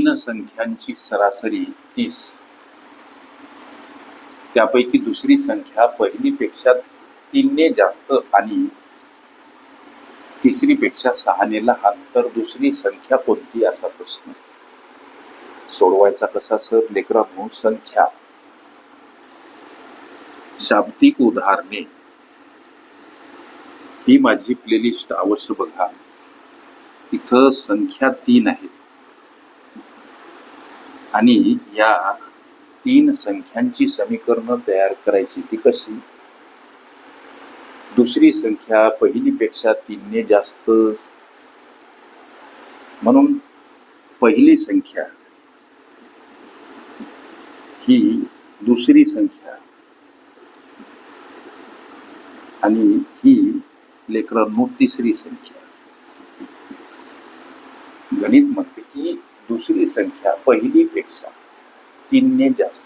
तीन संख्यांची सरासरी तीस. त्यापैकी दुसरी संख्या पहिलीपेक्षा तीनने जास्त आणि तिसरीपेक्षा सहाने लहान. तर दुसरी संख्या कोणती? असा प्रश्न. सोडवायचा कसा सर? लेकरांनो संख्या. शाब्दिक उदाहरणे. ही माझी प्लेलिस्ट अवश्य बघा. इथं संख्या तीन आहेत. आणि या तीन संख्यांची समीकरणं तयार करायची. ती कशी? दुसरी संख्या पहिलीपेक्षा तीनने जास्त. म्हणून पहिली संख्या ही दुसरी संख्या. आणि ही लेकरांनो तिसरी संख्या. गणित दुसरी संख्या पहिलीपेक्षा तीनने जास्त.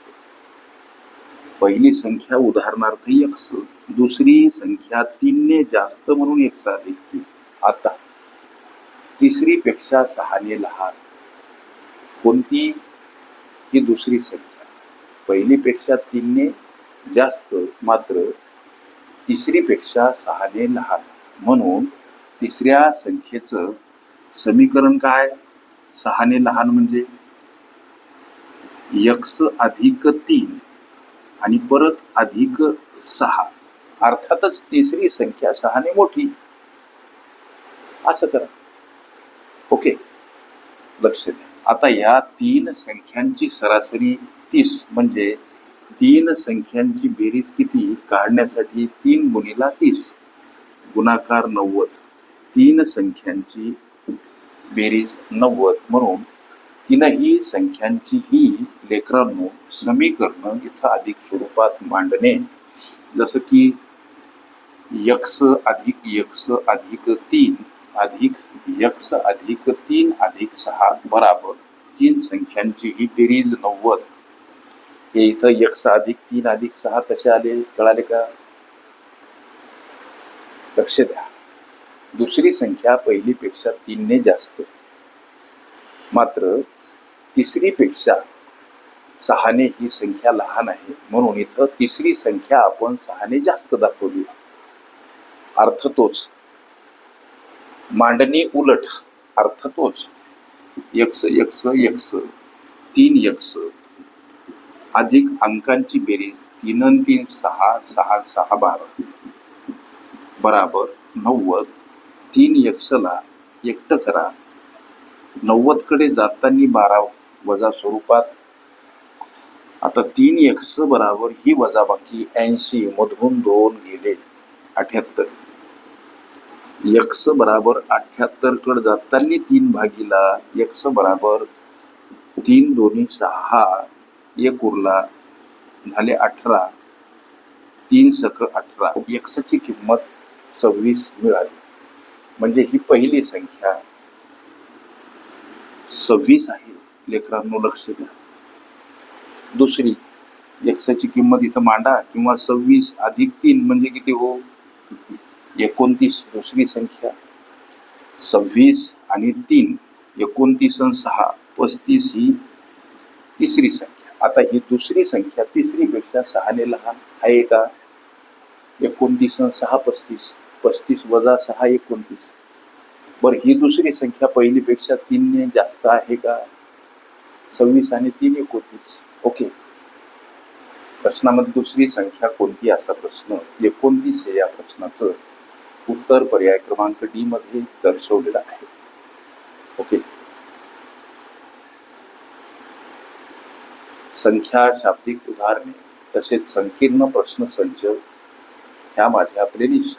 पहिली संख्या उदाहरणार्थ एक्स दुसरी संख्या तीनने जास्त म्हणून एक्स अधिक तीन. आता तिसरी पेक्षा सहाने लहान. कोणती? ही दुसरी संख्या. पहिलीपेक्षा तीनने जास्त मात्र तिसरीपेक्षा सहाने लहान. म्हणून तिसऱ्या संख्येचं समीकरण काय? सहाने लहान म्हणजे यक्स अधिक तीन आणि परत अधिक सहा. अर्थातच तिसरी संख्या सहाने मोठी. असं करा. ओके. लक्ष द्या. आता या तीन संख्यांची सरासरी तीस म्हणजे तीन संख्यांची बेरीज किती? काढण्यासाठी तीन गुणीला तीस. गुणाकार नव्वद. तीन संख्यांची बेरीज नव्वद म्हणून तीनही संख्यांची ही लेकरांनो समीकरणं इथं अधिक स्वरूपात मांडणे. जसं की यक्स अधिक यक्स अधिक तीन अधिक यक्स अधिक तीन अधिक सहा बराबर तीन संख्यांची ही बेरीज नव्वद. हे इथं यक्स अधिक तीन अधिक सहा कसे आले? कळाले का? लक्ष द्या. दुसरी संख्या पहिलीपेक्षा तीनने जास्त. मात्र तिसरीपेक्षा सहाने ही संख्या लहान आहे. म्हणून इथं तिसरी संख्या आपण सहाने जास्त दाखवली. अर्थ तोच. मांडणी उलट. अर्थ तोच. X x x. तीन यक्स. अधिक अंकांची बेरीज तीन तीन सहा सहा सहा बारा. बराबर नव्वद. तीन यक्षला एकटं करा. नव्वदकडे बारा वजा स्वरूपात. आता तीन यक्ष बराबर ही वजाबाकी ऐंशी मधून दोन गेले अठ्याहत्तर. यक्ष बराबर अठ्याहत्तरकडे जातानी तीन भागीला यक्ष बराबर तीन दोन्ही सहा एक उरला झाले अठरा. तीन सक अठरा. यक्षाची किंमत सव्वीस मिळाली. म्हणजे ही पहिली संख्या सव्वीस आहे. लेकरांनो लक्ष द्या. दुसरी एक्सची किंमत इथं मांडा किंवा सव्वीस अधिक तीन म्हणजे किती हो? एकोणतीस दुसरी संख्या. सव्वीस आणि तीन एकोणतीस आणि सहा पस्तीस ही तिसरी संख्या. आता ही दुसरी संख्या तिसरीपेक्षा सहाने लहान आहे का? एकोणतीस आणि सहा पस्तीस. पस्तीस वजा सहा एकोणतीस. बरं ही दुसरी संख्या पहिलीपेक्षा तीनने जास्त आहे का? सव्वीस आणि तीन एकोणतीस. ओके. प्रश्नामध्ये दुसरी संख्या कोणती? असा प्रश्न. एकोणतीस हे या प्रश्नाचं उत्तर पर्याय क्रमांक डी मध्ये दर्शवलेला आहे. ओके. संख्या शाब्दिक उदाहरणे तसेच संकीर्ण प्रश्न संच ह्या माझ्या प्लेलिस्ट